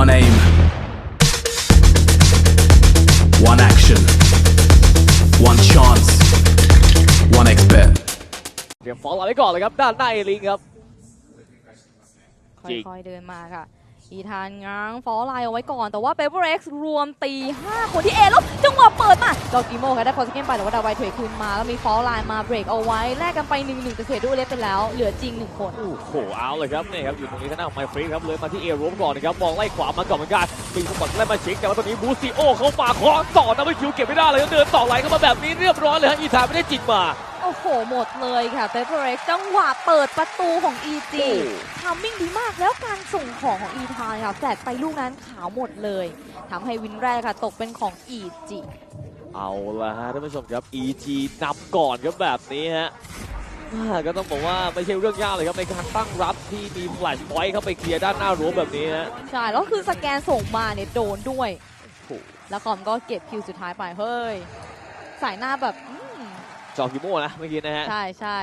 One aim. One action. One chance. One expert. เตรียมฟอลไว้ก่อนเลยครับ ด้านหน้าเอลิงครับจริงค่อยๆเดินมาค่ะ อีธานง้างฟอลไลเอาไว้ก่อน แต่ว่าเปเปอร์เอ็กซ์รวมตี 5 คนที่เอแล้วจังหวะเปิดมาดอกกิโมค่ะได้ฟอสเกมไปแต่ว่าดาวไวเทรดคืนมา แล้วมีฟอลไลมาเบรกเอาไว้ แลกกันไป 1-1แต่เทรดด้วยเล็บไปแล้ว เหลือจริง 1 คน โอ้โห เอาเลยครับนี่ครับ อยู่ตรงนี้ทางด้านของไมฟรีครับ เลยมาที่เอรูมก่อนนะครับ มองไล่ขวามาก่อนเหมือนกันมีสมบัติไล่มาเช็คแต่ว่าตอนนี้บูซิโอเขาฝากคอต่อนะไม่คิวเก็บไม่ได้เลยเดินต่อไหลเข้ามาแบบนี้เรียบร้อยเลยฮะอีธานไม่ได้จิตมา อ้โห หมดเลยค่ะเปเปอร์เอ็กซ์จังหวะเปิดประตูของ EG โอ้ทามมิ่งดีมากแล้วการส่งของของอีธานค่ะแฟลตไปลูกนั้นขาวหมดเลยทำให้วินแรกค่ะ ตกเป็นของ EG เอาละฮะท่านผู้ชมครับ EG นำก่อนครับแบบนี้ฮะอ่าก็ต้องบอกว่าไม่ใช่เรื่องยากเลยครับในการตั้งรับที่มีแฟลชพอยต์เข้าไปเคลียร์ด้านหน้ารั้วแบบนี้ฮะใช่ แล้วคือสแกนส่งมาเนี่ยโดนด้วยโอ้โหแล้วคอมก็เก็บคิวสุดท้ายไปเฮ้ย สายหน้าแบบอืม จอกิโม่นะเมื่อกี้นะฮะ ใช่ใช่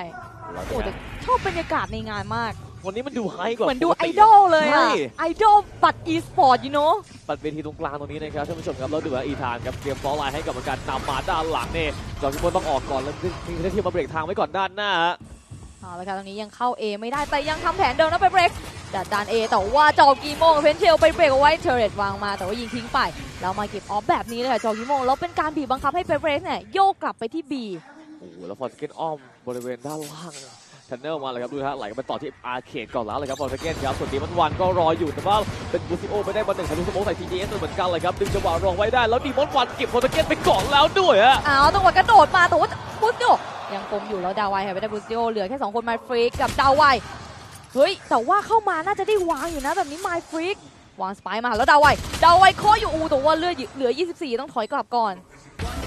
เราจะโอ้แต่ชอบบรรยากาศในงานมาก วันนี้มันดูไฮกว่าเหมือนดูปกไอติดอลเลยใช่อะไอดอลบัตรอีสปอร์ตยูโนปัดเวทีตรงกลางตรงนี้นะครับท่านผู้ชมครับแล้วดูว่าอีธานครับเตรียมฟอลไลน์ให้กับการนำมาด้านหลังเนี่ยจอร์จิโมต้องออกก่อนแล้วมีเจ้าที่มาเบรกทางไว้ก่อนด้านหน้าฮะเอาละค่ะตรงนี้ยังเข้า A ไม่ได้แต่ยังทำแผนเดิมนะไปเบรกดัดดาน A แต่ว่าจอกีโมงกับเพนเชลไปเบรกเอาไว้เทเรตวางมาแต่ว่ายิงทิ้งไปแล้วมาเก็บออฟแบบนี้เลยค่ะจอกีโมงแล้วเป็นการบีบบังคับให้ไปเบรกเนี่ยโยกกลับไปที่ B โอ้โหแล้วฟอร์สเกนอ้อมบริเวณด้านล่างทันเนอร์มาเลยครับดูฮะไหลไปต่อที่อาร์เขตก่อนแล้วเลยครับฟอร์สเกนครับส่วนดีมันวันก็รออยู่แต่ว่าเป็นบูซิโอไปได้บอลหนึ่งทะลุสโมองใส่ทีเอสเหมือนกันเลยครับดึงจังหวะรองไว้ได้แล้วดีมอนวันเก็บฟอร์สเกนไปก่อนแล้วด้วยฮะอ้าวจังหวะกระโดดมาแต่ว่าบูสโยยังคงอยู่แล้วดาวไวค่ะไม่ได้บูสโยเหลือแค่2คนไมฟรีกกับดาวไวเฮ้ยแต่ว่าเข้ามาน่าจะได้วางอยู่นะแบบนี้ไมฟรีกวางสไปร์มาแล้วดาวไวดาวไวเคออยู่อูแต่ว่าเลือดเหลือ 24 ต้องถอยกลับก่อน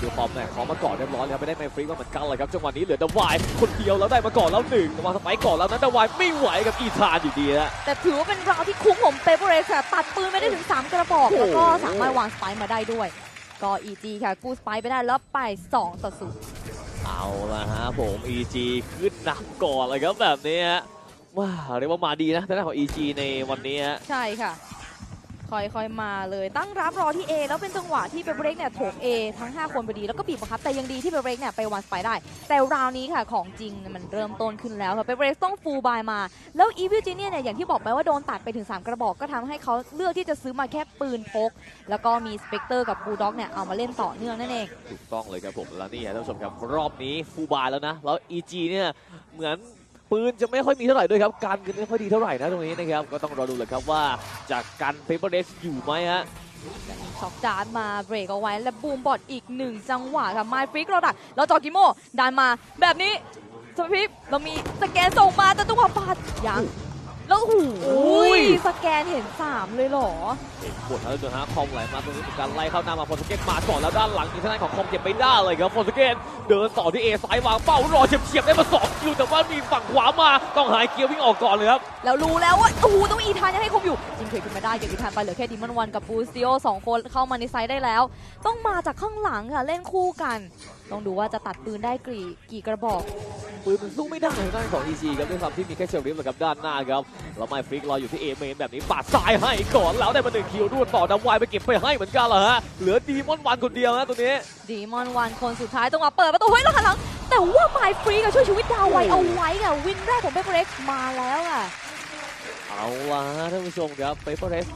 ดูฟอร์มเนี่ยของมาก่อนเรียบร้อยแล้วไม่ได้ไมฟรีมาเหมือนกันเลยครับจังหวะนี้เหลือเดวายคนเดียวแล้วได้มาก่อนแล้วหนึ่งวางสไปค์ก่อนแล้วนั้นเดวายไม่ไหวกับอีธานอยู่ดีฮะแต่ถือว่าเป็นราวที่คุ้มของเปเปอร์เรสค่ะตัดปืนไม่ได้ถึง 3 กระบอกโอ้โหแล้วก็สามารถวางสไปร์มาได้ด้วย ก็ EG ค่ะกู้สไปร์ไปได้แล้วไป2ต่อ0เอาละฮะผม EG ขึ้นนำก่อนเลยครับแบบนี้ฮะว้าเรียกว่ามาดีนะทางด้านของ EG ในวันนี้ฮะใช่ค่ะ ค่อยๆมาเลยตั้งรับรอที่ A แล้วเป็นจังหวะที่เปเปอร์เรกเนี่ยโถม A ทั้ง 5 คนพอดี แล้วก็บีบบังคับแต่ยังดีที่เปเปอร์เรกเนี่ยไปวันสไปได้ แต่ราวนี้ค่ะของจริงมันเริ่มต้นขึ้นแล้วค่ะเปเปอร์เรกต้องฟูลบายมา แล้วอีวิลจีเนียเนี่ยอย่างที่บอกไปว่าโดนตัดไปถึง 3 กระบอกก็ทำให้เขาเลือกที่จะซื้อมาแค่ปืนพก แล้วก็มีสเปกเตอร์กับบูด็อกเนี่ยเอามาเล่นต่อเนื่องนั่นเองถูกต้องเลยครับผมแล้วนี่ท่านผู้ชมครับรอบนี้ฟูลบายแล้วนะแล้ว EG เนี่ยเหมือน ปืนจะไม่ค่อยมีเท่าไหร่ด้วยครับการกันไม่ค่อยดีเท่าไหร่นะตรงนี้นะครับก็ต้องรอดูเลยครับว่าจากการเฟเบอร์เดสอยู่ไหมฮะช็อกจานมาเบรกเอาไว้และบูมบอดอีกหนึ่งจังหวะค่ะไมฟริกเราดักแล้วจอกิโมดานมาแบบนี้สพิปเรามีสแกนส่งมาแต่จังวะปาดยัง แล้วโอ้โหอุ้ยสแกนเห็น 3 เลยเหรอเห็นปวดแล้วดูฮะคอมไหลมาตรงนี้เหมือนกันไล่เข้าหน้ามาฟอนสเกตมาก่อนแล้วด้านหลังมีทางด้านของคอมเก็บไม่ได้เลยครับฟอนสเกตเดินต่อที่เอซ้ายวางเป้ารอเฉียบๆได้มาสองคิวแต่ว่ามีฝั่งขวามาต้องหายเกียร์วิ่งออกก่อนเลยครับแล้วรู้แล้วว่าโอ้โหต้องอีธานยังให้คมอยู่จริงเทรดขึ้นมาได้เก็บอีธานไปเหลือแค่ดิมอนวันกับบูสติโอสองคนเข้ามาในไซด์ได้แล้ว ต้องมาจากข้างหลังค่ะเล่นคู่กันต้องดูว่าจะตัดปืนได้กี่กี่กระบอก ปืนมันสู้ไม่ได้ทางด้านของ EG ครับด้วยความที่มีแค่เชลลิฟต์กับด้านหน้าครับแล้วไมฟริกรออยู่ที่เอเมนแบบนี้ปาดซ้ายให้ก่อนแล้วได้มาหนึ่งคิวรวดต่อดาววายไปเก็บไปให้เหมือนกันเหรอฮะเหลือดีมอนวันคนเดียวนะตัวนี้ดีมอนวันคนสุดท้ายต้องมาเปิดประตูเฮ้ยแล้วหันหลังแต่ว่าไมฟรีกับช่วยชีวิตดาวไวเอาไว้ค่ะวินแรกของเบเบเร็กมาแล้วอะเอาละฮะท่านผู้ชมครับเปเปอร์เรส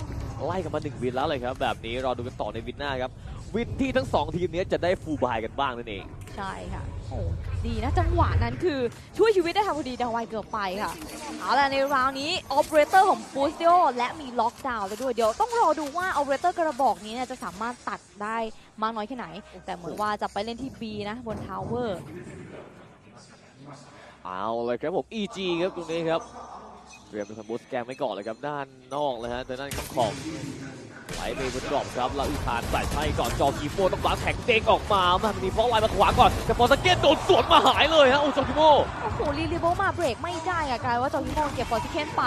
ไล่กันมาหนึ่งวินแล้วเลยครับแบบนี้รอดูกันต่อในวินหน้าครับ วินที่ทั้งสองทีมนี้จะได้ฟูลบายกันบ้างนั่นเอง ใช่ค่ะโอ้ดีนะจังหวะนั้นคือช่วยชีวิตได้ทันพอดีดาวไวเกือบไปค่ะ เอาล่ะในราวนี้ออเปอเรเตอร์ของบูสติโอและมีล็อกดาวน์แล้วด้วย เดี๋ยวต้องรอดูว่าออเปอเรเตอร์กระบอกนี้เนี่ยจะสามารถตัดได้มากน้อยแค่ไหน แต่เหมือนว่าจะไปเล่นที่ B นะบนทาวเวอร์เอาเลยครับผม EG ครับตรงนี้ครับเตรียมเป็นสมูทสแกมไว้ก่อนเลยครับด้านนอกเลยฮะด้านด้านของขอบ ไหลไปบนกรอบครับแล้วอีธานใส่ให้ก่อนจอกีโมต้องวางแข็งเด้งออกมามันมีฟอลไลน์มาขวาก่อนแต่ฟอร์สเกตโดนสวนมาหายเลยฮะโอ้จอกีโมโอ้โหลีลิโบมาเบรกไม่ได้อะกลายว่าจอร์จิโมเก็บฟอร์ซิเคนไป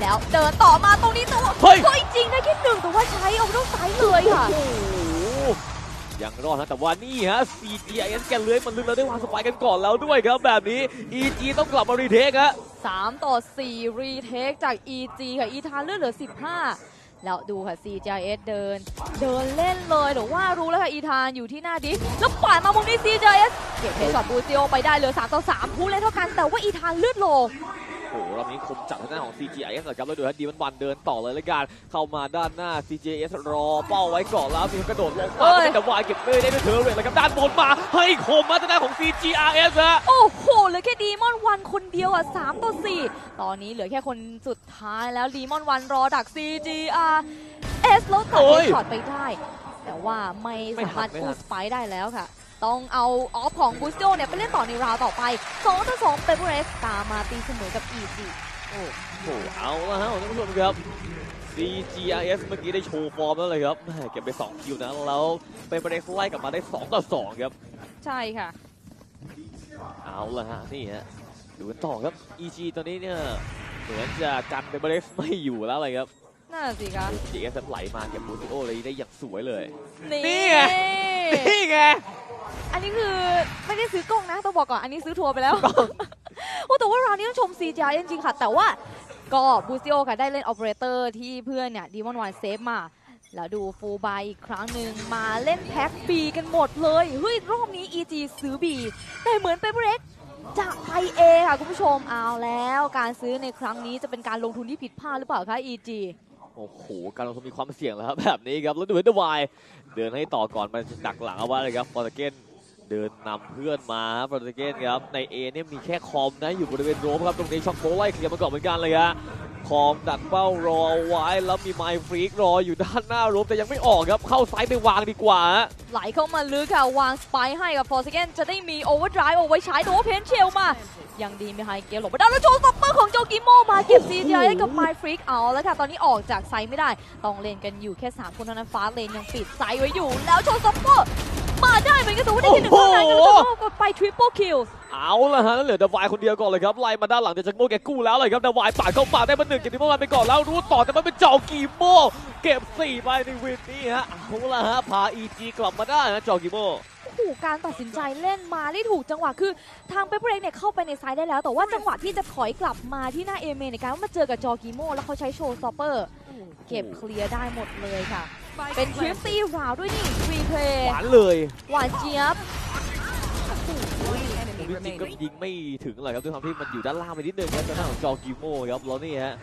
แล้วเดินต่อมาตรงนี้ตัวเฮ้ยเฮ้ยจริงได้แค่หนึ่งแต่ว่าใช้เอาต้องไซด์เลยค่ะโอ้โหยังรอดนะแต่ว่านี่ฮะ CGIS แกเลื้อยมันลึกแล้วได้วางสไปายกันก่อนแล้วด้วยครับแบบนี้ EG ต้องกลับมารีเทคฮะ3ต่อ 4 รีเทคจาก EG ค่ะ อีธานเลือดเหลือ 15 แล้วดูค่ะ CJS เดิน เดินเล่นเลยหรือว่ารู้แล้วค่ะอีธานอยู่ที่หน้าดิสแล้วปาดมามุมนี้ CJS เก็บเฮดช็อตบูซิโอไปได้เหลือ3ต่อ3ผู้เล่นเท่ากันแต่ว่าอีธานเลือดโล โอ้โหรอบนี้คมจัดทางด้านของ CGIS นะครับแล้วดูฮะดีมันวันเดินต่อเลยละกันเข้ามาด้านหน้า CGIS รอเป้าไว้ก่อนแล้วมีกระโดดลงมาเอ้ยเป็นแต่วายเก็บเลยได้ด้วยเทอร์เรทแล้วครับด้านบนมาเฮ้ยคมมาทางด้านของ CGRS ฮะโอ้โหเหลือแค่ดีมอนวันคนเดียวอะ3ต่อ4ตอนนี้เหลือแค่คนสุดท้ายแล้วดีมอนวันรอดัก CGR S แล้วตัดโอ้เฮยดช็อตไปได้ แต่ว่าไม่ไม่สาทันมารถไม่ทันกู้สไปได้แล้วค่ะ ต้องเอาออฟของบูสโจเนี่ยไปเล่นต่อในราวต่อไป2ต่อ2เป็นเบรสตามมาตีเสมอกับ EG โอ้โหเอาละฮะท่านผู้ชมครับ CGRS เมื่อกี้ได้โชว์ฟอร์มแล้วเลยครับแหม่เก็บไป 2 คิวนะแล้วเป็นประเด็นไล่กลับมาได้ 2 ต่อ 2 ครับ ใช่ค่ะ เอาละฮะนี่ฮะดูกันต่อครับ EG ตอนนี้เนี่ยเหมือนจะกันเป็นประเด็นไม่อยู่แล้วเลยครับน่าสิคะ GS ไหลมาเก็บบูติโอเลยได้อย่างสวยเลย นี่นี่ไงนี่ไง อันนี้คือไม่ได้ซื้อกล้องนะต้องบอกก่อนอันนี้ซื้อทัวร์ไปแล้วโอ้แต่ว่าราวนี้ต้องชม CGI จริงๆค่ะ แต่ว่าก็บูซิโอค่ะได้เล่น o อ e r a t o r ที่เพื่อนเนี่ยดีมอนวันเซฟมา แล้วดูฟูลบายอีกครั้งหนึ่งมาเล่นแพ็ค B กันหมดเลยเฮ้ยรอบนี้ EG ซื้อ B แต่เหมือนเปเปอร์เร็กจะไป A ค่ะคุณผู้ชมเอาแล้วการซื้อในครั้งนี้จะเป็นการลงทุนที่ผิดพลาดหรือเปล่าคะ EG โอ้โห การลงทุนมีความเสี่ยงแล้วครับแบบนี้ครับ แล้วดูเฮดวายเดินให้ต่อก่อนมันดักหลังเอาไว้เลยครับฟอร์เกน เดินนำเพื่อนมาฟอร์เกนครับใน A เนี่ยมีแค่คอมนะอยู่บริเวณโรมครับตรงนี้ช็อกโกไล่เคลียร์มาก่อนเหมือนกันเลยฮะคอมดักเป้ารอไว้แล้วมีไมฟรีกรออยู่ด้านหน้าโรมแต่ยังไม่ออกครับเข้าซ้ายไปวางดีกว่าฮะไหลเข้ามาลึกค่ะ วางสไปร์ให้กับฟอร์สเกนจะได้มีโอเวอร์ i v e เอาไว้ใช้แต่ว่าเพนเชลมา ยังดีไม่ให้เกมหลบไม่ได้แล้วโชว์สต็อปเปอร์ของโจกิโมมาเก็บ CGI ให้กับไมฟริกเอาแล้วค่ะ ตอนนี้ออกจากไซด์ไม่ได้ ต้องเล่นกันอยู่แค่ 3 คนเท่านั้นฟ้าเลนยังปิดไซด์ไว้อยู่ แล้วโชว์สต็อปเปอร์ มาได้เหมือนกันแต่ว่าได้แค่หนึ่งเท่านั้นโอ้ก็โหจะกดไปทริปเปิลคิลเอาละฮะแล้วเหลือเดวายคนเดียวก่อนเลยครับไล่มาด้านหลังจากจักรโมแกกู้แล้วเลยครับเดวายปาดเข้าปากได้มาหนึ่งเก็บที่เมื่อวานไปก่อนแล้วรู้ต่อแต่มันเป็นจอกีโมเก็บสี่ไปในวินนี้ฮะเอาละฮะพา EG กลับมาได้นะจอกีโมโอ้โหการตัดสินใจเล่นมาได้ถูกจังหวะคือทางเปเปอร์เรกเนี่ยเข้าไปในไซด์ได้แล้ว แต่ว่าจังหวะที่จะถอยกลับมาที่หน้าเอเมในการว่ามาเจอกับจอกิโมแล้วเขาใช้โชว์สต็อปเปอร์เก็บเคลียร์ได้หมดเลยค่ะ เป็นทริปตี้ราวด้วยนี่ฟรีเพลหย์วานเลยหวานเจี๊ยบจริงๆก็ยิงไม่ถึงเลยครับด้วยความที่มันอยู่ด้านล่างไปนิดนึงครับทางด้านของจอกีโมครับแล้วนี่ฮะ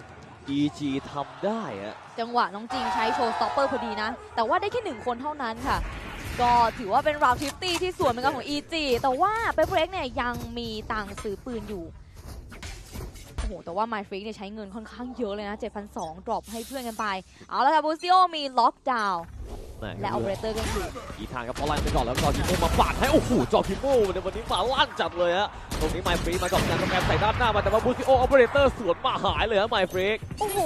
EG ทำได้ฮะจังหวะน้องจริงใช้โชว์สต็อปเปอร์พอดีนะ แต่ว่าได้แค่หนึ่งคนเท่านั้นค่ะ ก็ถือว่าเป็นราวทริปตี้ที่สวยเหมือนกันของ EG แต่ว่าเปเปอร์เรกเนี่ยยังมีตังค์ซื้อปืนอยู่ โอ้โหแต่ว่า My Freak เนี่ยใช้เงินค่อนข้างเยอะเลยนะ 7,200ดรอปให้เพื่อนกันไป เอาละค่ะบูซิโอมีล็อกดาวน์แหม่และออเปอเรเตอร์กันอยู่อีทางครับพอไล่ไปก่อนแล้วจอกีโมมาปาดให้โอ้โหจอกีโมในวันนี้มาลั่นจัดเลยฮะตรงนี้ไมฟรีมากับงานโปรแกรมใส่ด้านหน้ามาแต่ว่าบูซิโอออเปอเรเตอร์สวนมาหายเลยฮะไมฟรีโอ้โห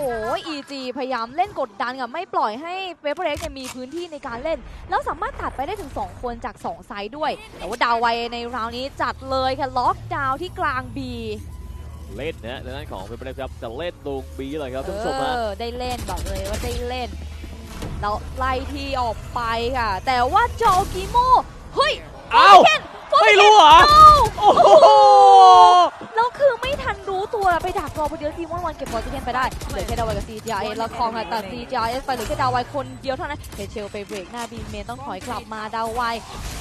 EG พยายามเล่นกดดันกับไม่ปล่อยให้เปเปอร์เรกเนี่ยมีพื้นที่ในการเล่น แล้วสามารถตัดไปได้ถึง 2 คนจาก 2 ไซด์ด้วย แต่ว่าดาวไวในราวนี้จัดเลยค่ะล็อกดาวน์ที่กลาง B เล่นนะในด้านของเป็นประเด็นครับจะเล่นลงบีเลยครับเอท่านผู้ชมฮะอได้เล่นบอกเลยว่าได้เล่นแล้วไล่ทีออกไปค่ะ แต่ว่าจอกิโมเฮ้ยเอ้าเคนไม่รู้เหรอเอ้าโอ้โหแล้วคือไม่ทันรู้ตัวไปดักรอพอดีแล้วทีมวันวันเก็บบอลที่เคนไปได้เหลือแค่ดาวไวกับ CGI แล้วคองค่ะแต่ CGI ไปเหลือแค่ดาวไวคนเดียวเท่านั้นเฮเชลไปเบรกหน้าบีเมนต้องถอยกลับมาดาวไว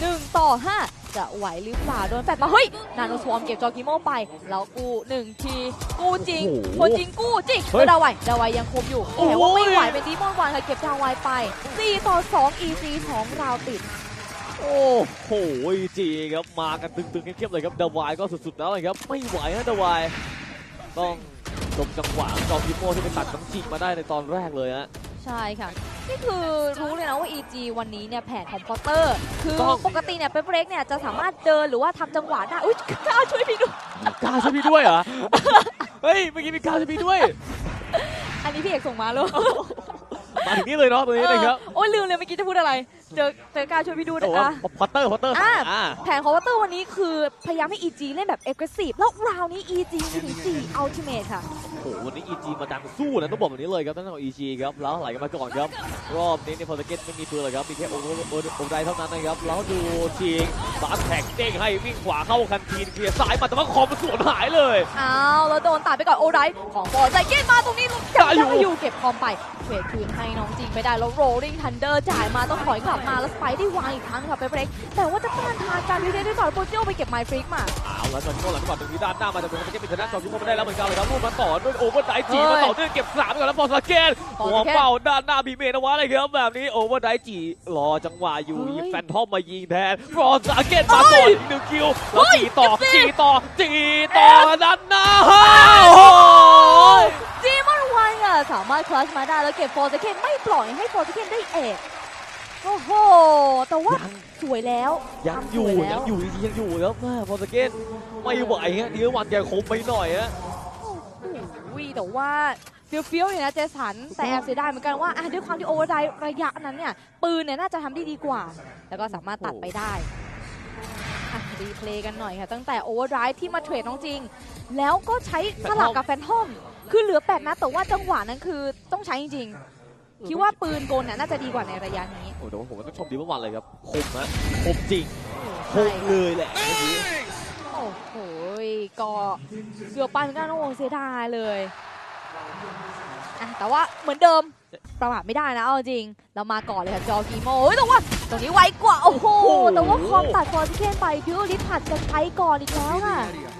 หนึ่งต่อห้า จะไหวหรือเปล่าโดนแฟดมาเฮ้ยนาโนสวอมเก็บจอกิโมไป แล้วกูหนึ่งที กูจริงโอ้โหคนจริงกู้จริงเฮ้ยแล้วดาวไวดาวไวยังคมอยู่โอ้แต่โหว่าไม่ไหวเป็นดีมอนวันค่ะเก็บดาวไวไป4ต่อ2 EC สองราวติดโอ้โหจีครับมากันตึงๆเข้มๆเลยครับเดวายก็สุดๆแล้วเลยครับไม่ไหวนะเดวายต้องชมจังหวะจอมพิโมที่ไปตัดน้ำจิกมาได้ในตอนแรกเลยฮะใช่ค่ะ นี่คือรู้เลยนะว่า EG วันนี้เนี่ยแผนของพอตเตอร์ คือต้องปกติเนี่ยเปเปอร์เล็กเนี่ยจะสามารถเดินหรือว่าทำจังหวะได้ อุ้ยกล้าช่วยพี่ดูกล้าช่วยพี่ด้วยเหรอ เฮ้ยเมื่อกี้มีกล้าช่วยพี่ด้วย อันนี้พี่เอกส่งมาเลยมาถึงนี่เลยเนาะตรงนี้นะครับ โอ้ยลืมเลยเมื่อกี้จะพูดอะไร เจอเจอกล้าช่วยพี่ดูโอ้นะโหอะพอตเตอร์พอตเตอร์อะอ่าแผนของพอตเตอร์วันนี้คือพยายามให้ EG เล่นแบบ aggressive แล้วราวนี้ EG มีถึง4 ultimate ค่ะ โอ้โหวันนี้ EG มาดังสู้นะต้องบอกแบบนี้เลยครับทั้งของ EG ครับแล้วไหลกันมาก่อนครับรอบนี้เนี่ยพอสเก็ตไม่มีปืนเลยครับมีแค่โอเวอร์โอเวอร์โอเวอร์ไดเท่านั้นนะครับแล้วดูชิงบาสแท็กเด้งให้วิ่งขวาเข้าคันทีนเคลียร์ซ้ายมาแต่ว่าคอมมันสวนหายเลย อ้าวแล้วโดนตัดไปก่อนโอไรของบอลใจเกตมาตรงนี้ยังได้อยู่ได้อยู่เก็บคอมไปเทรดคืนให้น้องจริงไปได้แล้วโรลลิงทันเดอร์จ่ายมาต้องถอยกลับมาแล้วสไปได้วางอีกครั้งค่ะไปเบรกแต่ว่าจะต้านทานการรีเดได้ก่อนโปรเจโอไปเก็บไมฟริกมาเอาแล้วจอร์จิโม่หลังก่อนตรงนี้ด้านหน้ามาแต่เป็นสเก็ตเป็นทางด้านจอร์จิโม่ไม่ได้แล้วเหมือนกันเลยครับลูกมาต่อด้วยโอเวอร์ไดจีเฮ้ยมาต่อด้วยเก็บสามไปก่อนแล้วพอสเก็ตพอหัวสเก็ตเป้าด้านหน้าบีเมนเอาไว้เลยครับแบบนี้โอเวอร์ไดจีรอจังหวะอยู่เฮ้ยหยิบแฟนทอมมายิงแทนพอสเก็ตมาก่อนอีกหนึ่งคิวแล้วจีต่อจีต่อจีต่อด้านหน้าโอ้โหจีมอนวันอะสามารถคลัชมาได้แล้วเก็บโฟร์เซเคนไม่ปล่อยให้โฟร์เซเคนได้เอก โอ้โห แต่ว่ายังสวยแล้วยังอยู่ทำสวแล้ยัวงอยู่จริงๆยังอยู่ครับแม่พอสเก็ตไม่ไหวฮะดีวันแกคมไปหน่อยฮะโอ้โหแต่ว่าเฟี้ยวๆอยู่นะเจสันแต่แอบเสียดายเหมือนกันว่าอะด้วยความที่โอเวอร์ไดระยะนั้นเนี่ย ปืนเนี่ยน่าจะทำได้ดีกว่า แล้วก็สามารถตัดไปได้อะรีเพลย์กันหน่อยค่ะ ตั้งแต่โอเวอร์ไดที่มาเทรดน้องจริง แล้วก็ใช้สลับกับแฟนทอมคือเหลือ8นัดแต่ว่าจังหวะนั้นคือต้องใช้จริงๆ คิดว่าปืนกลเนี่ยน่าจะดีกว่าในระยะนี้ โอ้แต่ว่าผมว่าต้องชมดีเมื่อวานเลยครับคมนะคมจริงคใช่มเลยแหละเมื่อกี้โอ้โหก็เกือบไปเหมือนกันโอ้โหเสียดายเลยอะแต่ว่าเหมือนเดิมประมาทไม่ได้นะเอาจริง เรามาก่อนเลยค่ะจอกีโมเฮ้ยแต่ว่าตรงนี้ไวกว่า โอ้โห แต่ว่าคอมตัดฟอร์ซิเคนไปดิวลิสผัดจะใช้ก่อนอีกแล้วค่ะเอ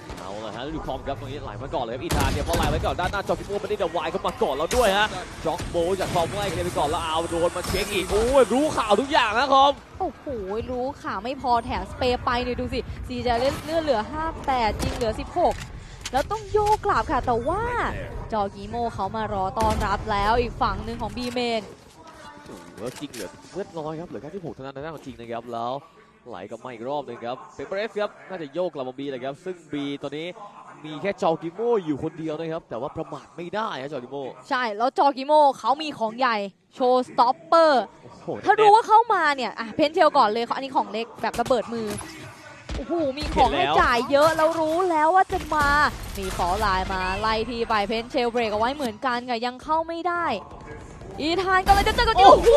าละฮะดูคอมครับตรงนี้ไหลมาก่อนเลยครับอีธานเนี่ยเพราะไหลไว้ก่อนด้านหน้าจอกิโมไม่ได้จะวายเข้ามาก่อนแล้วด้วยฮะจ็อกโบจากคอมไล่เคลียร์ไปก่อนแล้วเอาโดนมาเช็คอีกโอ้ยรู้ข่าวทุกอย่างนะคอมโอ้โหรู้ข่าวไม่พอแถมสเปรย์ไปเนี่ยดูสิซีจะเล่นเลือดเหลือ5แต่จริงเหลือ 16 แล้วต้องโยกกลับค่ะแต่ว่าจอกีโมเขามารอต้อนรับแล้วอีกฝั่งหนึ่งของบีเมนเหลือจริงเหลือเลือดน้อยครับเหลือแค่ที่หกเท่านั้นในด้านของจริงนะครับแล้ว ไหลกลับมาอีกรอบหนึ่งครับเปเปอร์เอฟครับน่าจะโยกกลับมาบีเลยครับ ซึ่งบีตอนนี้มีแค่จอกิโมอยู่คนเดียวนะครับ แต่ว่าประมาทไม่ได้ฮะจอกิโมใช่ แล้วจอกิโมเขามีของใหญ่โชว์สต็อปเปอร์โอ้โหถ้ารู้ว่าเข้ามาเนี่ยอะเพนเทลก่อนเลยเขาอันนี้ของเล็กแบบระเบิดมือโอ้โหมีของให้จ่ายเยอะแล้วรู้แล้วว่าจะมา มีฟอลไลน์มาไล่ทีไปเพนเทลเบรกเอาไว้เหมือนกันค่ะยังเข้าไม่ได้ อีธานกำลังจะเจอกับโอ้โอ้โหโห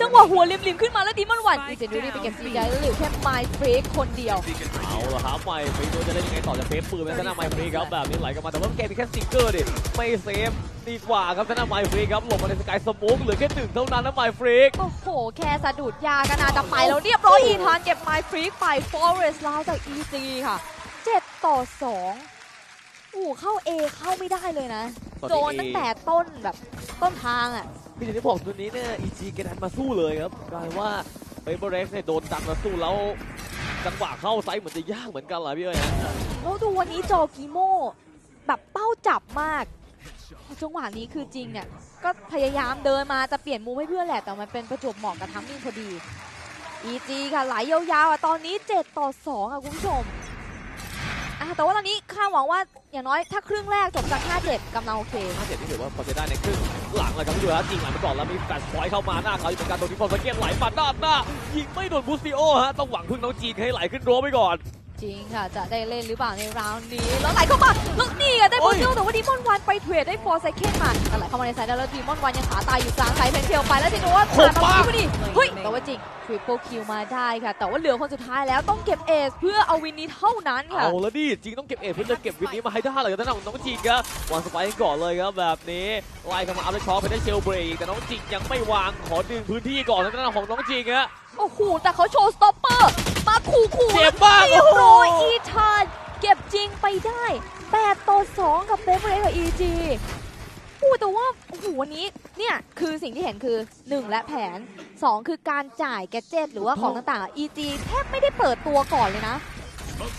จังหวะหัวริมๆขึ้นมาแล้วดีมอนวันอีเจนดูรีไปเก็บซีใจแล้วเหลือแค่ไมล์เฟรกคนเดียวเอาละครับไม่ไม่รู้จะเล่นยังไงต่อจะเซฟปืนไหมซะหน้าไมฟรีครับแบบนี้ไหลกลับมาแต่ว่าเกมมีแค่สติกเกอร์ดิไม่เซฟดีกว่าครับซะหน้าไมฟรีครับหลบมาในสกายสโมกเหลือแค่หนึ่งเท่านั้นนะไมฟรีโอ้โหแค่สะดุดยากันอาจจะไปแล้วเรียบร้อยอีธานเก็บไมล์ฟรีกไปฟอเรสต์ลาวจาก EC ค่ะ7ต่อ2 อู้เข้า A เข้าไม่ได้เลยนะ โดนตั้งแต่ต้นแบบต้นทางอะพี่อย่างที่บอกตัวนี้เนี่ยอีจีแกดันมาสู้เลยครับกลายว่าเบเบอร์เร็กซ์เนี่ยโดนดันมาสู้แล้วจังหวะเข้าไซส์เหมือนจะยากเหมือนกันเลยพี่เอ้ยฮะแล้วดูวันนี้จอกิโมแบบเป้าจับมากจังหวะนี้คือจริงเนี่ยก็พยายามเดินมาจะเปลี่ยนมุมให้เพื่อนแหละแต่มันเป็นประจวบเหมาะกับทัมมิ่งพอดี EG ค่ะไหลยาวๆอะตอนนี้ 7 ต่อ2อะคุณผู้ชมอะ แต่ว่าตอนนี้คาดหวังว่าอย่างน้อยถ้าครึ่งแรกจบจาก5-7กำลังโอเค ถ้าเจ็บที่ถือว่าพอจะได้ในครึ่งหลังเลยครับพี่ดูฮะยิงหลังไปก่อนแล้วมีแฟลชพอยต์เข้ามาหน้าเขาอยู่เหมือนกันตรงนี้พอสเก็ตไหลมาด้านหน้ายิงไม่โดนบูสติโอฮะต้องหวังพึ่งน้องจีนให้ไหลขึ้นรั้วไปก่อน จริงค่ะ จะได้เล่นหรือเปล่าในราวนี้ แล้วไหลเข้ามาแล้วนี่อะได้โอ้โบยเซลแต่ว่าดีมอนวันไปเทรดได้ฟอร์ไซเคนมาแต่ไหลเข้ามาในสายแล้วดีมอนวันยังขาตายอยู่กลางสายเพนเทลไปแล้วจะดูว่าผ่านมาพอดีเฮ้ยแต่ว่าจริงทริปเปิลคิวมาได้ค่ะ แต่ว่าเหลือคนสุดท้ายแล้วต้องเก็บเอสเพื่อเอาวินนี้เท่านั้นค่ะเอาแล้วดิจริงต้องเก็บเอทเพื่อจะเก็บวินนี้มาให้ได้เลยท่นของน้องจีนครับวางสไปค์ก่อนเลยครับแบบนี้ไล่เข้ามาอัพเลยคอไปได้เชลเบรกแต่น้องจีนยังไม่วางขอดึงพื้นที่ก่อนท่านของน้องจีนฮะโอ้โหแต่เขาโชว์สต็อปเปอร์ ขู่ขู่เจ็บมากเรียบโอ้โหร้อยอีธานเก็บจริงไปได้8ต่อ2กับเบฟเรกับ EG อู้แต่ว่าโอ้โหวันนี้เนี่ยคือสิ่งที่เห็นคือ 1 และแผน 2 คือการจ่ายแกดเจ็ตหรือว่าของต่างๆอะ EG แทบไม่ได้เปิดตัวก่อนเลยนะ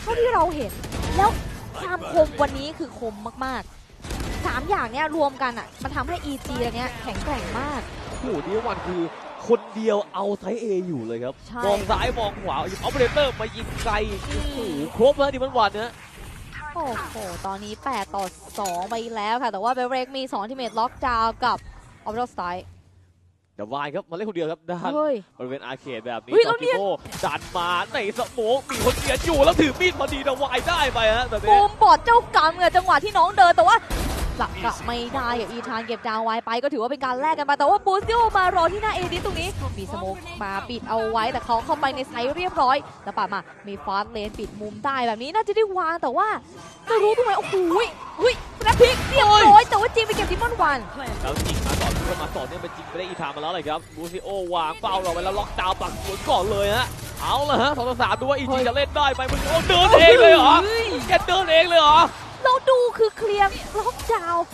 เท่าที่เราเห็นแล้วความคมวันนี้คือคมมากๆ 3 อย่างเนี้ยรวมกันอะมันทำให้ EG อันเนี้ยแข็งแกร่งมากโอ้โหนี่วันคือ คนเดียวเอาไซส์เออยู่เลยครับ ใช่ มองซ้ายมองขวาหยิบออปเปอเรเตอร์มายิงไกลโอ้โหครบแล้วดิมันวันนะโอ้โห ตอนนี้ 8 ต่อ 2 ไปแล้วค่ะ แต่ว่าเบเรกมี2ทีเมทล็อกดาวน์กับออฟเดอร์สไตล์แต่วายครับมาเล่นคนเดียวครับด้าน เฮ้ย บริเวณอาร์เคดแบบนี้เฮ้ยจแล้อวเนี่กิยโมดันมาในสโมกมีคนเกียนอยู่แล้วถือมีดพอดีแต่วายได้ไปฮะแบบนี้บูมบอดเจ้ากรรมเนี่ยจังหวะที่น้องเดิน แต่ว่า จะกลับไม่ได้กับอีธานเก็บดาวไว้ไป ก็ถือว่าเป็นการแลกกันไปแต่ว่าบูซิโอมารอที่หน้าเอดิสตรงนี้ มีสโมกมาปิดเอาไว้แต่เขาเข้าไปในไซต์เรียบร้อยแล้วปาดมามีฟาสต์เลนปิดมุมได้แบบนี้น่าจะได้วางแต่ว่าจะรู้ตรงไหนโอ้โหอุ้ยแรปพิกเรียบร้อยแต่ว่าจีนไปเก็บดิมอนวันแล้วจริงมาก่อนเพื่อมาต่อเนื่องเป็นจริงไปได้อีทามาแล้วเลยครับบูซิโอวางเป้าเราไว้แล้วล็อกดาวน์ปักสวนก่อนเลยฮะเอาละฮะสองต่อสามดูว่าอีจีจะเล่นได้ไหมบูซิโอเดินเองเลยเหรอแกเดินเองเลยเหรอ เราดูคือเคลียร์ล็อกดาวน์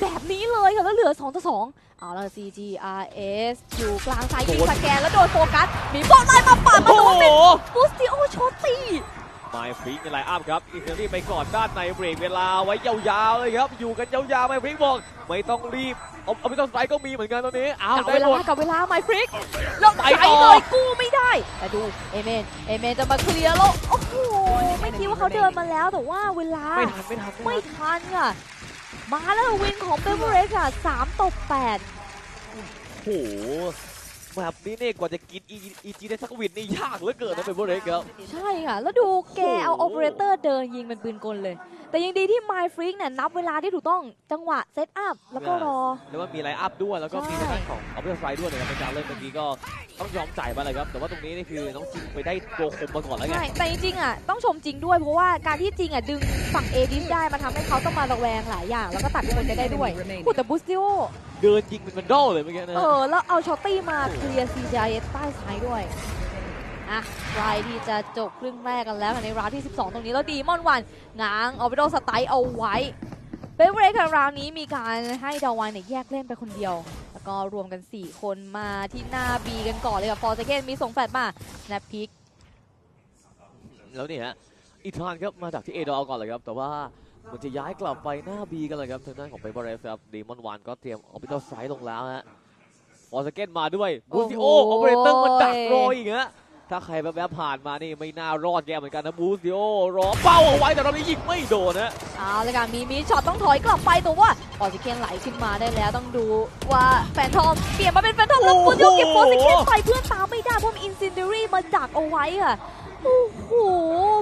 แบบนี้เลยค่ะแล้วเหลือ2ต่อ2เอาละ CGRS อยู่กลางซ้ายยิงสแกนแล้วโดนโฟกัส มีบอลไล่มาปาดมาโอ้โดนโหเป็นบูสติโอโชตีไมฟรีกในไลน์อัพครับอินเตอรี่ไปก่อนด้านในเบรกเวลาไว้ยาวๆเลยครับ อยู่กันยาวๆไมฟรีกบอกไม่ต้องรีบเอาเอาไปต้องไซก็มีเหมือนกันตอนนี้เอากับได้เวหมลาดกับเวลาไมฟริกแล้วไปไปต่อเลยกู้ไม่ได้ แต่ดู เอเมน เอเมนจะมาเคลียร์แล้วโอ้โห ไม่คิดว่าเขาเดินมาแล้วแต่ว่าเวลาไม่ทันไม่ทันไม่ทันค่ะ มาแล้ววินของเบเวอร์เรสค่ะ3ต่อ8โอ้โห แบบนี้เนี่ยกว่าจะกินอีจีได้สักวินนี่ยากเหลือเกินนะเป็นโบเรกครับ ใช่ค่ะ แล้วดูแกเอาโอ้โอโหเปอเรเตอร์เดินยิงเป็นปืนกลเลย แต่ยังดีที่ My Freak เนี่ยนับเวลาที่ถูกต้องจังหวะเซตอัพแล้วก็รอ แล้วว่ามีไลน์อัพด้วยแล้วก็มีใช่ทางด้านของเอาเปอร์ไซด์ด้วยนะครับในการเล่นเมื่อกี้ก็ต้องยอมจ่ายไปเลยครับ แต่ว่าตรงนี้นี่คือน้องจิงไปได้ตัวคมมาก่อนแล้วไงใช่แต่จริงๆอะต้องชมจริงด้วยเพราะว่าการที่จริงอะดึงฝั่งเอดิสได้มันทำให้เขาต้องมาระแวงหลายอย่าง แล้วก็ตัดคนไปได้ด้วยพูดแต่บูสติโอเดินยิงเป็นแมนดอลเลยเมื่อกี้นะเอฮะอแล้วเอาช็อตตี้มาเคลียร์ซีจายใต้ซ้ายด้วย อะใกล้ที่จะจบครึ่งแรกกันแล้วค่ะในราวที่ 12 ตรงนี้ แล้วดีมอนวันง้างเอาไปโดนสไตล์เอาไว้เบเวอร์เรสค่ะราวนี้มีการให้ดาวันเนี่ยแยกเล่นไปคนเดียว แล้วก็รวมกัน 4 คนมาที่หน้าบีกันก่อนเลยกับฟอร์เซเกนมีส่งแฟดมาแนปพิกแล้วนี่ฮะอีธานครับมาจากที่เอดอลก่อนเลยครับ แต่ว่า มันจะย้ายกลับไปหน้าบีกันเลยครับทางด้านของเปเปอร์เรสครับดีมอนวานก็เตรียมเอาไปเจ้าไซด์ลงแล้วฮะฟอร์สเกนมาด้วยบูซิโอโอ้โหโอเปอเรเตอร์มันดักรออีกฮะถ้าใครแบบแบบผ่านมานี่ไม่น่ารอดแกเหมือนกันนะบูซิโอรอเป้าเอาไว้แต่ตอนนี้ยิงไม่โดนนะเอาเลยค่ะมีมีช็อตต้องถอยกลับไปแต่ว่าฟอร์เซเกนไหลขึ้นมาได้แล้วต้องดูว่าแฟนทอมเปลี่ยนมาเป็นแฟนทอมแล้วบูซิโอเก็บฟอร์เซเกนไปเพื่อนตามไม่ได้เพราะมีอินซินเดอรี่มาดักเอาไว้ค่ะโอ้โห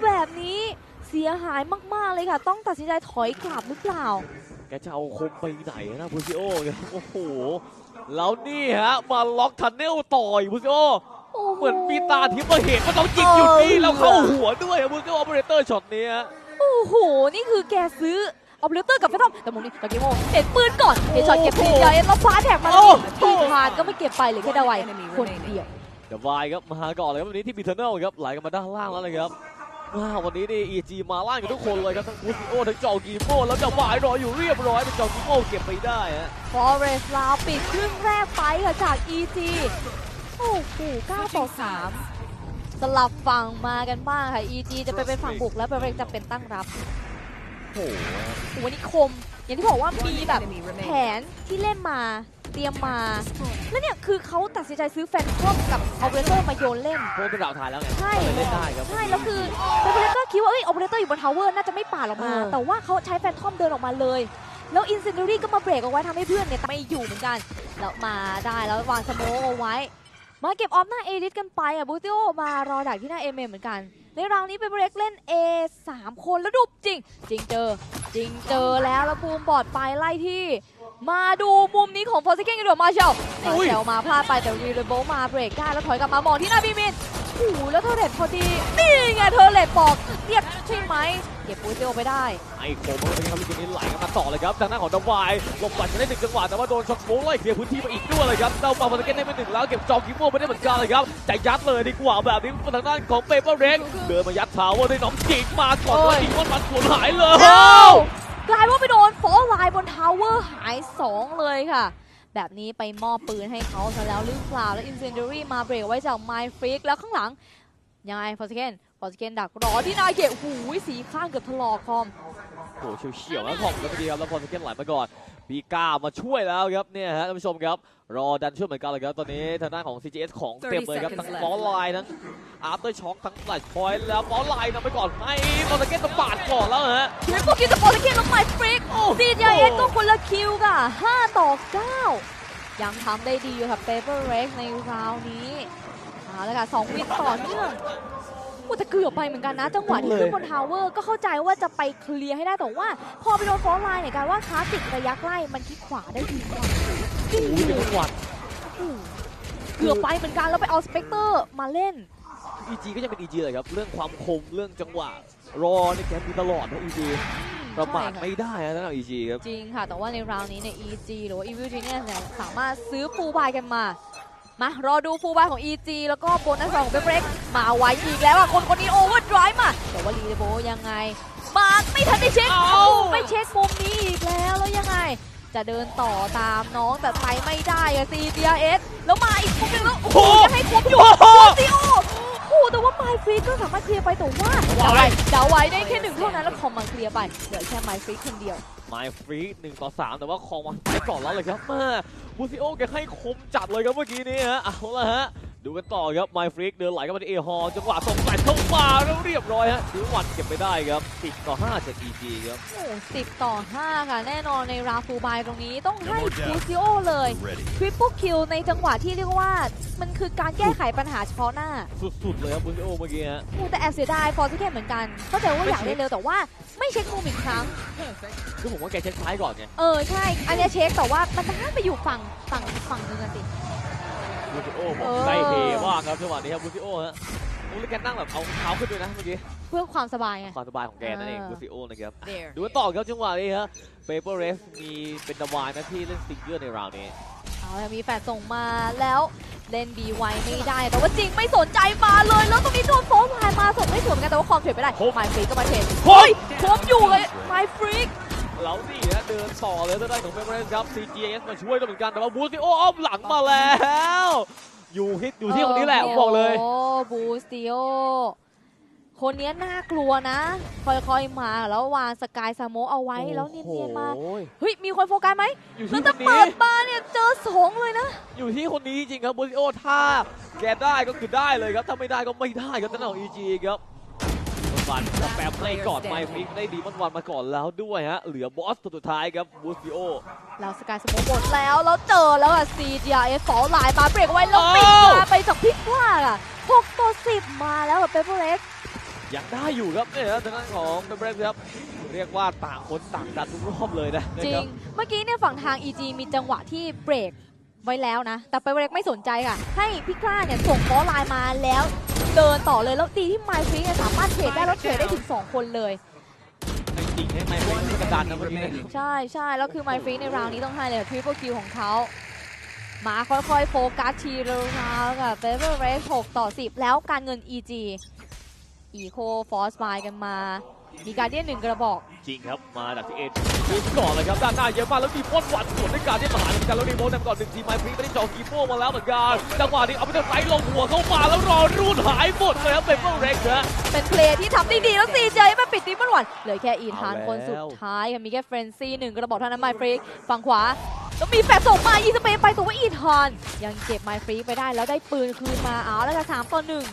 แบบนี้ เสียหายมากๆเลยค่ะ ต้องตัดสินใจถอยกลับหรือเปล่า แกจะเอาคมไปไหนนะบูซิโอครับโอ้โห แล้วนี่ฮะ มาล็อกทันเนลต่อยบูซิโอโอ้โเหมือนมีตาทิพย์มาเห็นว่าต้องจิกอยู่นี่แล้วเข้าหัวด้วยอะบูซิโอโอเปอเรเตอร์ช็อตนี้ฮะโอ้โห นี่คือแกซื้อออปเลเตอร์กับแฟนทอมแต่มุมนี้ตะกี้โมเห็นปืนก่อนเห็นช็อตเก็บปืนใหญ่แล้วฟ้าแท็กมาโอ้โหทีพานก็ไม่เก็บไปเหรือแค่ดาไวยคนเดียวเดี๋ยววายครับมาก่อนเลยครับวันนี้ที่บิทเนลครับไหลกันมาด้านล่างแล้วเลยครับ ว้าววันนี้นี่ EG มาล่างกันทุกคนเลยครับทั้งบูซิโอทั้งจอกีโมแล้วจะวายรออยู่เรียบร้อยเป็นจอกีโมเก็บไปได้ฮะฟอเรสลาวปิดครึ่งแรกไปค่ะจาก EG โอ้โห9ต่อ3สลับฝั่งมากันบ้างค่ะ EG จะไปเป็นฝั่งบุกแล้วเบเรกจะเป็นตั้งรับโอ้โหโอ้โหนี่คม อย่างที่บอกว่ามีแบบแผนที่เล่นมา เตรียมมา แล้วเนี่ยคือเขาตัดสินใจซื้อแฟนทอมกับออเปอเรเตอร์มาโยนเล่น เพราะว่าเป็นดาวทายแล้วไงใช่ ก็เลยเล่นได้ครับ ใช่แล้วคือออเปอเรเตอร์คิดว่าเอ้ยออเปอเรเตอร์อยู่บนทาวเวอร์น่าจะไม่ป่าดออกมา เออ แต่ว่าเขาใช้แฟนทอมเดินออกมาเลย แล้วอินซินเดอรี่ก็มาเบรกเอาไว้ทำให้เพื่อนเนี่ยไม่อยู่เหมือนกัน แล้วมาได้แล้ววางสโมกเอาไว้ มาเก็บออฟหน้าเอลิสกันไปอะบูติโอมารอดักที่หน้าเอเมเหมือนกัน ในราวนี้เป็นเบรกเล่น A 3 คนแล้วดูจริง จริงเจอ จริงเจอแล้วแล้วบูมบอดไปไล่ที่ มาดูมุมนี้ของฟอร์ซิเกนกันดีกว่ามาเชลมาเชลมาพลาดไปแต่รีเรโบมาเบรกได้แล้วถอยกลับมามองที่หน้าบีมินโอ้โหแล้วเธอเล็ดพอดี นี่ไงเธอเล็ดบอกเรียกใช่ไหมเก็บบูติโอไปได้ไอ้โคมมันเป็นครับลูกนี้ไหลกันมาต่อเลยครับทางด้านของดาวายหลบหลังจะได้หนึ่งจังหวะแต่ว่าโดนช็อตโมไล่เคลียร์พื้นที่ไปอีกด้วยเลยครับเดาปาฟาสเกนได้ไปหนึ่งแล้วเก็บจอกิโมไปได้เหมือนกันเลยครับใจยัดเลยดีกว่าแบบนี้ทางด้านของเปเปอร์เรกเดินมายัดเท้าว่าได้น้องจิกมาก่อนโอ้ยว่าจิกมันมันสูญหายเลย กลายว่าไปโดนโฟลไลน์บนทาวเวอร์หาย 2 เลยค่ะ แบบนี้ไปมอบปืนให้เขาซะแล้วหรือเปล่า แล้วอินเซนเดอรี่มาเบรกไว้จากไมฟริกแล้วข้างหลัง ยังไงฟอสเกนฟอสเกนดักรอที่นาเกะหูยสีข้างเกือบถลอกคอมโอ้โหเฉียวๆแล้วของกันพอดีครับแล้วพอสเกนไหลมาก่อน ปีก้ามาช่วยแล้วครับเนี่ยฮะท่านผู้ชมครับรอดันช่วยเหมือนกันเลยครับตอนนี้ทางด้านของ CGS ของเต็มเลยครับทั้งฟอลไลน์ทั้งอาร์เตอร์ช็อคทั้งหลายพอยต์แล้วฟอลไลน์นำไปก่อนให้ฟอสเกนต้องปาดก่อนแล้วฮะเฮ้ยพวกกินจะฟอร์สเกนแล้วไมฟริกโอ้โหซีเจเอสก็คนละคิวค่ะ5ต่อ9ยังทำได้ดีอยู่ค่ะเปเปอร์เรกในราวนี้เอาละค่ะ2วินต่อเนื่อง โอ้แต่เกือบไปเหมือนกันนะ จังหวะที่เลยขึ้นบนทาวเวอร์ก็เข้าใจว่าจะไปเคลียร์ให้ได้แต่ว่า พอไปโดนฟอร์ไลน์เนี่ยกลายว่าคลาสสิกระยะใกล้มันคลิกขวาได้ดีกว่าโอ้ยเป็นวันโอ้โหเกือบไปเหมือนกันแล้วไปเอาสเปกเตอร์มาเล่น EG ก็ยังเป็น EG เลยครับเรื่องความคมเรื่องจังหวะรอในแกมมีตลอดนะ EG ประมาทใช่ค่ะไม่ได้นะสำหรับ EG ครับจริงค่ะ แต่ว่าในราวนี้เนี่ย EG หรือว่า Evil Genius เนี่ยสามารถซื้อฟูลบายกันมา มารอดูฟูลบายของ EG แล้วก็โบนัสสองของเบรก มาไว้อีกแล้วอะคนคนนี้โอเวอร์ไดรฟ์มาแต่ว่าลีเดโบยังไง มาไม่ทันได้เช็คเอ้าเอ้าไม่เช็คมุมนี้อีกแล้วแล้วยังไง จะเดินต่อตามน้องแต่ไปไม่ได้อะ CDRS แล้วมาอีกคนนึงแล้วโอ้โหยังให้ครบอยู่โอ้โหซีโอโอ้โหแต่ว่าไมฟรีก็สามารถเคลียร์ไปแต่ว่าเดาไว้เดาไว้ได้แค่หนึ่งเท่านั้นแล้วคอมมันเคลียร์ไปเหลือแค่ไมฟรีคนเดียวไมฟรีหนึ่งต่อสามแต่ว่าคองมาไปก่อนแล้วเลยครับมาบูซิโอแกให้คมจัดเลยครับเมื่อกี้นี้ฮะเอาละฮะ ดูกันต่อครับไมฟรีเดินไหลเข้ามาที่เอฮอลจังหวะส่งแฟลชเข้ามาแล้วเรียบร้อยฮะดิวันเก็บไปได้ครับ 10 ต่อ 5 จาก EG ครับโอ้สิบต่อ 5 ค่ะ แน่นอนในราฟูบายตรงนี้ต้องให้ No more doubt. คูซิโอเลย Ready. ทริปเปิลคิวในจังหวะที่เรียกว่า มันคือการแก้ไขปัญหาเฉพาะหน้า สุดๆเลยครับบูซิโอเมื่อกี้ฮะโอ้แต่แอบเสียดายฟอร์ซิเคนเหมือนกันเข้าใจว่าอยากเล่นเร็วแต่ว่าไม่เช็คมุมอีกครั้งคือผมว่าแกเช็คซ้ายก่อนไงเออใช่อันเนี้ยเช็คแต่ว่ามันด้านไปอยู่ฝั่งฝั่งฝั่งนึงกันสิ บูซิโอบอกเออได้เฮมากครับจังหวะนี้ครับบูซิโอฮะโอ้ยแกนั่งแบบเอาเท้าขึ้นด้วยนะเมื่อกี้เพื่อความสบายไง ความสบายของแกนั่นเองเออบูซิโอนะครับ There ดูกันต่อครับจังหวะนี้ฮะเปเปอร์เรสมีเป็นดาวายนะที่เล่นสติงเกอร์ในราวนี้เอาละมีแฟดส่งมาแล้วเล่นบีไวไม่ได้ แต่ว่าจริงไม่สนใจมาเลยแล้วตรงนี้โดนโฟมไลน์มาส่งไม่สวนกันแต่ว่าคอมเทรดไม่ได้โอ้ไมฟรีก็มาเทรดโอ้ยครบอยู่เลยไมฟรีก แล้วนี่ฮะเดินต่อเลยทางด้านของเปเปอร์เรสครับ CGS มาช่วยด้วยเหมือนกันแต่ว่าบูซิโออ้อมหลังมาแล้ว อยู่ที่อยู่ที่คนนี้แหละผมบอกเลยโอ้บูสติโอคนนี้น่ากลัวนะ ค่อยๆมาแล้ววางสกายสโมกเอาไว้แล้วเนียนๆมาโอ้ยเฮ้ยมีคนโฟกัสไหมอยู่แล้วที่คจะนเปินี้ดมาเนี่ยเจอสองเลยนะ อยู่ที่คนนี้จริงครับบูซิโอถ้าแกได้ก็คือได้เลยครับถ้าไม่ได้ก็ไม่ได้ครับทางด้านของ EG ครับ มันวันแปมให้ก่อนไมฟิกได้ดีมันวันมาก่อนแล้วด้วยฮะ เหลือบอสตัวสุดท้ายครับบูซิโอแล้วสกายสโมกหมดแล้ว แล้วเจอแล้วอะ CGRS ฟอลไลน์มาเบรกเอาไว้แล้วปิดอ้าวมาไปจากพิกพลาดอะ6ต่อ10มาแล้วกับเปเปอร์เล็กยังได้อยู่ครับเนี่ยนะทางด้านของเปเปอร์เรสครับเรียกว่าต่างคนต่างดันทุกรอบเลยนะนะจริคงรับเมื่อกี้เนี่ยฝั่งทาง EG มีจังหวะที่เบรกไว้แล้วนะ แต่เปเปอร์เล็กไม่สนใจค่ะ ให้พิกพลาดเนี่ยส่งฟอลไลน์มาแล้ว เดินต่อเลยแล้วตีที่ไมฟรีเนี่ยสามารถเทรดได้แล้วเทรดได้ถึง 2 คนเลยจริงๆให้ไมฟิกกระดานนะเมื่อกี้เนี่ยใช่ใช่แล้วคือไมฟรีในราวนี้ต้องให้เลยทริปเปิลคิวของเขามาค่อยๆ โฟกัสทีละราวกับเฟเวอร์เรส6ต่อ 10 แล้วการเงิน EG อีโคฟอสไกันมา มีการเดียนหนึ่งกระบอก จริงครับมาจากที่เอ็นยิงก่อนเลยครับด้านหน้าเยอะมากแล้วมีพ่นหวัดสวนด้วยการที่มาหาเหมือนกันแล้วรีโมทนำก่อนหนึ่งทีไมฟิกไม่ได้เจอกีโป้มาแล้วเหมือนกันจังหวะนี้เอาไปทางไซด์ลงหัวเข้ามาแล้วรอรุ่นหายหมดเลยครับเป็นเพื่อเร็กนะเป็นเพลย์ที่ทำได้ดีแล้วซีเจมาปิดตีมันหวันเหลือแค่อีธานเอาแล้วคนสุดท้ายค่ะมีแค่เฟรนซี่หนึ่งกระบอกเท่านั้นไมฟรีฝั่งขวาแล้วมีแฟดส่งมาอีสเปนไปแต่ว่าอีธานยังเก็บไมฟรีไปได้แล้วได้ปืนคืนมาเอาแล้วค่ะสามต่อหนึ่ง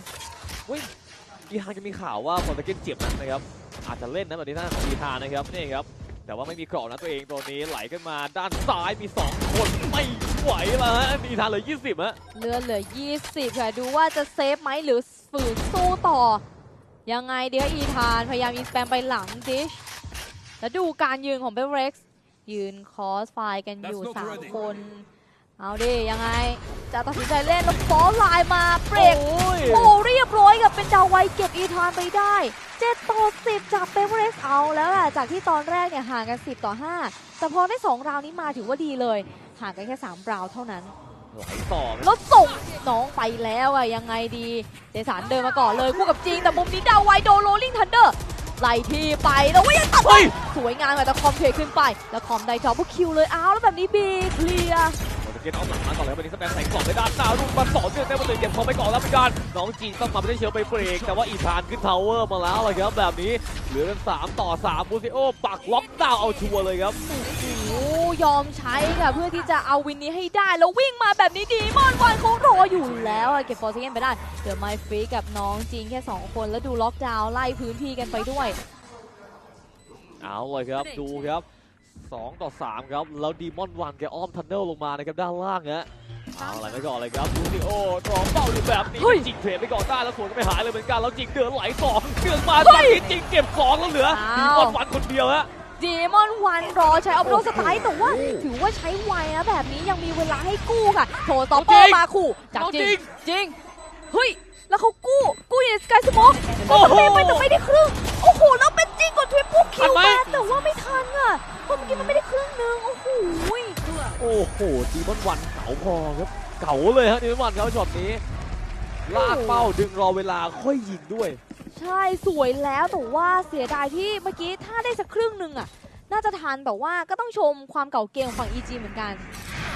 กีฮานจะมีข่าวว่าพอตะเกนเจ็บนะครับ อาจจะเล่นนะแบบนี้ท่านของกีฮานนะครับนี่ครับ แต่ว่าไม่มีเกราะนะตัวเองตัวนี้ไหลขึ้นมาด้านซ้ายมี 2 คนไม่ไหวแล้วฮะมีทานเหลย20ฮะเลือเหลือ 20 ค่ะ ดูว่าจะเซฟไหมหรือฝืนสู้ต่อ ยังไงเดี๋ยวอีธานพยายามยิงสแปมไปหลังดิชแล้วดูการยืนของเบลเร็กซ์ยืนคอสไฟกันอยู่ 3 คน เอาดิยังไง จะตัดสินใจเล่นแล้วฟอลไลน์มาเบรกโอ้ยโอ้เรียบร้อยกับเป็นดาวไวเก็บอีธานไปได้7ต่อ10 จากเบเวอเรสเอาแล้วล่ะจากที่ตอนแรกเนี่ยห่างกัน 10 ต่อ 5 แต่พอได้ 2 ราวนี้มาถือว่าดีเลย ห่างกันแค่ 3 ราวเท่านั้นไหลต่อแล้วส่งน้องไปแล้วอะยังไงดีเจสันเดินมาก่อนเลยคู่กับจริง แต่มุมนี้ดาวไวโดนโรลลิงทันเดอร์ไล่ทีไปแล้วว่ายังตัดเฮ้ยสวยงามค่ะแต่คอมเทขึ้นไป แล้วคอมได้จอบพวกคิวเลยอ้าวแล้วแบบนี้บีเคลียร์โปรตุ เกสเอาหลังมาก่อนเลยวันนี้สแปมแสงกล่องไปด้านหน้ารุ่นมาต่อเนื่องได้มาเลยเก็บของไปก่อนแล้วเหมือนกันน้องจีนต้องมาไม่ได้เชียวไปเบรกแต่ว่าอีธานขึ้นทาวเวอร์มาแล้วเลยครับแบบนี้เหลือกัน3ต่อ3บูซิโอปักล็อกดาวน์เอาชัวร์เลยครับโอ้ยอมใช้ค่ะเพื่อที่จะเอาวินนี้ให้ได้แล้ววิ่งมาแบบนี้ดีมอนวันเขารออยู่แล้วอะเก็บฟอร์ซิเกนไปได้เหลือไมฟรีกับน้องจีนแค่ 2 คนแล้วดูล็อกดาวน์ไล่พื้นที่กันไปด้วยเอาเลยครับดูครับ 2 ต่อ 3 ครับ แล้วดีมอนวันแกอ้อมทันเนลลงมานะครับ ด้านล่างฮะเอาอะไรไปก่อนเลยครับลูซิโอรอเป้าอยู่แบบนี้เฮ้ยจิกเทรดไปก่อนได้แล้วสวนก็ไม่หายเลยเหมือนกันแล้วจิกเดือดไหลต่อเดือดมาจากนี้จิกเก็บสองแล้วเหลือดีมอนวันคนเดียวฮะดีมอนวันรอใช้ออฟโรสไตล์แต่ว่าถือว่าใช้ไวนะแบบนี้ยังมีเวลาให้กู้ค่ะโถต่อเปอเอาจริร์งมาขู่จับเอาจจริริงงจริงเฮ้ย แล้วเขากู้กู้อยู่ในสกายสโมกโอ้โหไม่แต่ไม่ได้ครึ่งโอ้โหแล้วเป็นจริงกดทริปพวกคิวทันไหมมาแต่ว่าไม่ทันอะเพราะเมื่อกี้มันไม่ได้ครึ่งนึงโอ้โหโอ้โหดีมอนวันเก๋าพอครับเก๋าเลยฮะดีมอนวันครับช็อตนี้ลากเป้าดึงรอเวลาค่อยยิงด้วย ใช่สวยแล้วแต่ว่าเสียดายที่เมื่อกี้ถ้าได้สักครึ่งหนึ่งอะน่าจะทันแต่ว่าก็ต้องชมความเก่าเกมของฝั่ง EG เหมือนกัน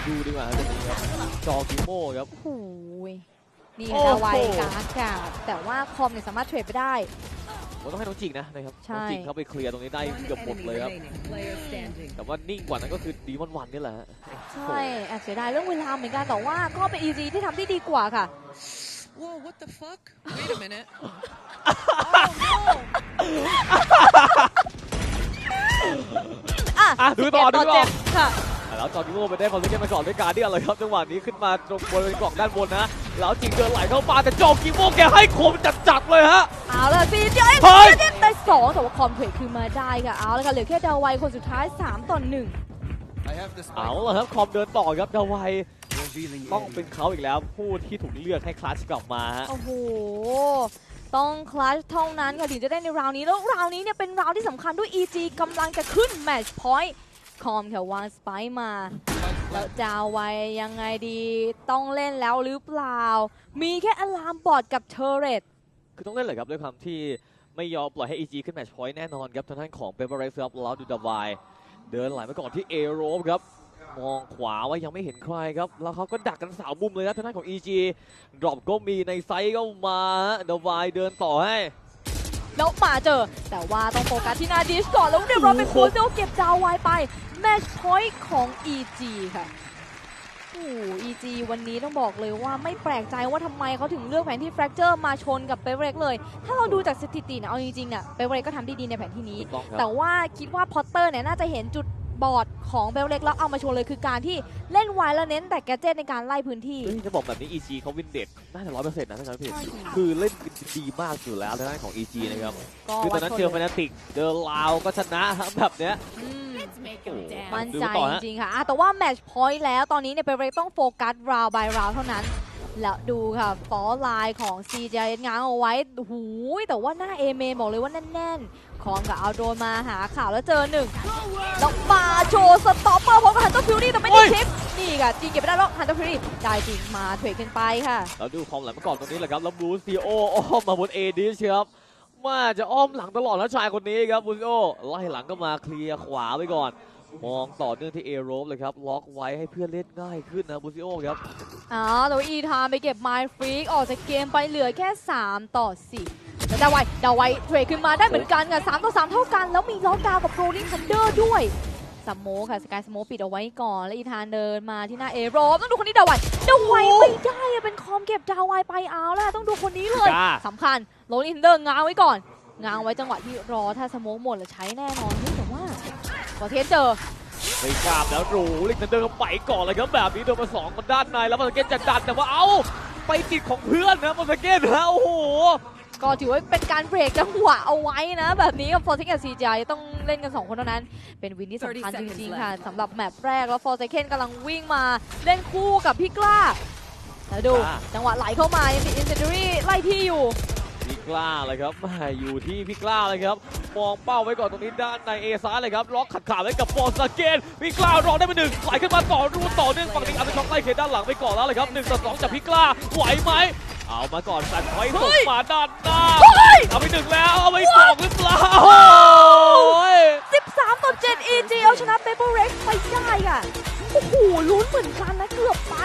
ดูดีกว่าครับตรงนี้ครับจอกิโมครับโอ้โหย นี่โอ้ค่ะโหไวการอากาศแต่ว่าคอมเนี่ยสามารถเทรดไปได้ผมต้องให้น้องจิงนะนะครับใช่น้องจิงเขาไปเคลียร์ตรงนี้ได้เกือบหมดเลยครับ แต่ว่านิ่งกว่านั้นก็คือดีมอนวันนี่แหละฮะใช่แอบเสียดายเรื่องเวลาเหมือนกันแต่ว่าก็เป็น EG ที่ทำได้ดีกว่าค่ะ Whoa, what the fuck? Wait a minute. อะอะดูต่อ11ดูต่อเจ็ดค่ะ แล้วจอร์ดิโม่ไปได้ความรู้เกมมาก่อนด้วยการเดียนเลยครับจังหวะนี้ขึ้นมาตรงบริเวณกล่องด้านบนนะ แล้วจิงเดินไหลเข้าปาแต่จอร์กิโม่แกให้คมจัดๆเลยฮะ เอาละซีเจเฮ้ยเจ็ดได้สองแต่ว่าคอมเทรดคือมาได้ค่ะ เอาละค่ะเหลือแค่ดาวไวคนสุดท้าย 3ต่อ1 I have the เอา spike. ละครับคอมเดินต่อครับดาวไว Revealing ต้อง area. เป็นเขาอีกแล้วผู้ที่ถูกเลือกให้คลาสกลับมาฮะ โอ้โห ต้องคลัชเท่านั้นค่ะถึงจะได้ในราวนี้ แล้วราวนี้เนี่ยเป็นราวที่สำคัญด้วย EG กำลังจะขึ้นแมตช์พอยต์ คอมค่ะวางสไปค์มา แล้วจาวไวยังไงดีต้องเล่นแล้วหรือเปล่า มีแค่อะลามบอร์ดกับเทอร์เรตคือต้องเล่นเลยครับด้วยความที่ไม่ยอมปล่อยให้ EG ขึ้นแมตช์พอยต์แน่นอนครับทางด้านของเปเปอร์เรสครับแล้วดูดาวายเดินไหลมาก่อนที่เอโรบครับมองขวาว่ายังไม่เห็นใครครับ แล้วเขาก็ดักกันสาวมุมเลยนะทางด้านของ EG ดรอปก็มีในไซส์ก็มาดาวายเดินต่อให้แล้วมาเจอ แต่ว่าต้องโฟกัสที่หนาดิชก่อน แล้วเรียบร้อยเป็นโอ้โคโหเซลเก็บดาวไวไป แมตช์พอยต์ของ EG ค่ะโอ้โห EG วันนี้ต้องบอกเลยว่าไม่แปลกใจว่าทำไมเขาถึงเลือกแผนที่ Fracture มาชนกับเปเรกเลย ถ้าเราดูจากสถิติเนี่ยเอาจริงๆเนี่ยเปเรกก็ทำได้ดีในแผนที่นี้ ถูกต้องคแต่รับว่าคิดว่าพอตเตอร์เนี่ยน่าจะเห็นจุดบอดของเบลเล็กแล้วเอามาโชว์เลยคือการที่เล่นไวแล้วเน้นแต่แกดเจิตในการไล่พื้นที่ เฮ้ยจะบอกแบบนี้ EG เขาวินเด็ดน่าจะร้อยเปอร์เซ็นต์นะท่านพี่ใช่ค่ะคือเล่นดีมากอยู่แล้วทางด้านของ EG นะครับ ก็คือตอนนั้นเจอแฟนติกเจอลาวก็ชนะครับแบบเนี้ย อืมโอ้โห มั่นดูใจต่อจฮะริงๆค่ะอะแต่ว่าแมตช์พอยต์แล้วตอนนี้เนี่ยเบลเล็กต้องโฟกัสราวบายราวเท่านั้น แล้วดูค่ะฟอลไลน์ของ CJ ง้างเอาไว้หูยแต่ว่าหน้าเอเมบอกเลยว่าแน่นๆคอมกับเอาโดรนมาหาข่าวแล้วเจอหนึ่งแล้วมาโชว์สต็อปเปอร์พร้อมกับฮันเตอร์ฟิวรี่แต่ไม่ได้คลิปนี่ค่ะจริงเก็บไม่ได้หรอกฮันเตอร์ฟิวรี่ได้จริงมาเทรดกันไปค่ะ แล้วดูความหลังมาก่อนตรงนี้แหละครับแล้วบลูซีโออ้อมมาบนเอดิชครับ มาจะอ้อมหลังตลอดแล้วชายคนนี้ครับบลูซีโอไล่หลังก็มาเคลียร์ขวาไว้ก่อน มองต่อเนื่องที่เอโรบเลยครับ ล็อกไว้ให้เพื่อนเล่นง่ายขึ้นนะบลูซีโอครับอ๋อแต่ว่าอีธานไปเก็บไมล์ฟรีกออกจากเกมไปเหลือแค่ 3 ต่อ 4 แล้วดาวไวดาวไวเทรดขึ้นมาได้เหมือนกันค่ะ3ต่อ 3 เท่ากัน แล้วมีล็อกดาวน์กับโรลิงทันเดอร์ด้วยสโมคค่ะสกายสโมปิดเอาไว้ก่อนแล้วอีธานเดินมาที่หน้าเอโรต้องดูคนนี้ดาวไวดาวไวไม่ได้อะเป็นคอมเก็บดาวไวไปเอาแล้วต้องดูคนนี้เลยจ้าสำคัญ โรลิงทันเดอร์ง้างไว้ก่อน ง้างไว้จังหวะที่รอถ้าสโมกหมดแล้วใช้แน่นอนเฮ้ยแต่ว่าพอเทสเจอไม่กล้าบแล้วรูลิกเดินเข้าไปก่อนเลยครับแบบนี้โดนมาสองคนด้านในแล้วมาสเก็ตจะดันแต่ว่าเอ้าไปติดของเพื่อนนะมาสเก็ตนะโอ้โหก็ถือว่าเป็นการเบรกจังหวะเอาไว้นะ แบบนี้กับฟอร์เซกับซีจต้องเล่นกัน 2 คนเท่านั้น เป็นวินที่สำคัญจริงๆค่ะสำหรับแมปแรกแล้วฟอร์เซเคนกำลังวิ่งมาเล่นคู่กับพี่กล้าแล้วดูอ่าจังหวะไหลเข้ามา ยังติดอินเซนเดอรี่ไล่ที่อยู่ พี่กล้าเลยครับแม่อยู่ที่พี่กล้าเลยครับ มองเป้าไว้ก่อนตรงนี้ด้านในเอซ้ายเลยครับ ล็อกขัดขาไว้กับฟอร์สเกนพี่กล้ารอได้ไปหนึ่งไหลขึ้นมาต่อรูต่อเนื่องฝั่งนี้อันเดอร์ช็อคไล่เขตด้านหลังไปก่อนแล้วเลยครับหนึ่งต่อสองจากพี่กล้าไหวไหมเอามาก่อนสันไว้ส่งมาด้านหน้าเอาไปหนึ่งแล้วเอาไปสองหรือเปล่าโอ้ย13ต่อ7 EG เอาชนะเปเปอร์เร็กไปได้ค่ะโอ้โหลุ้นเหมือนกันนะเกือบไป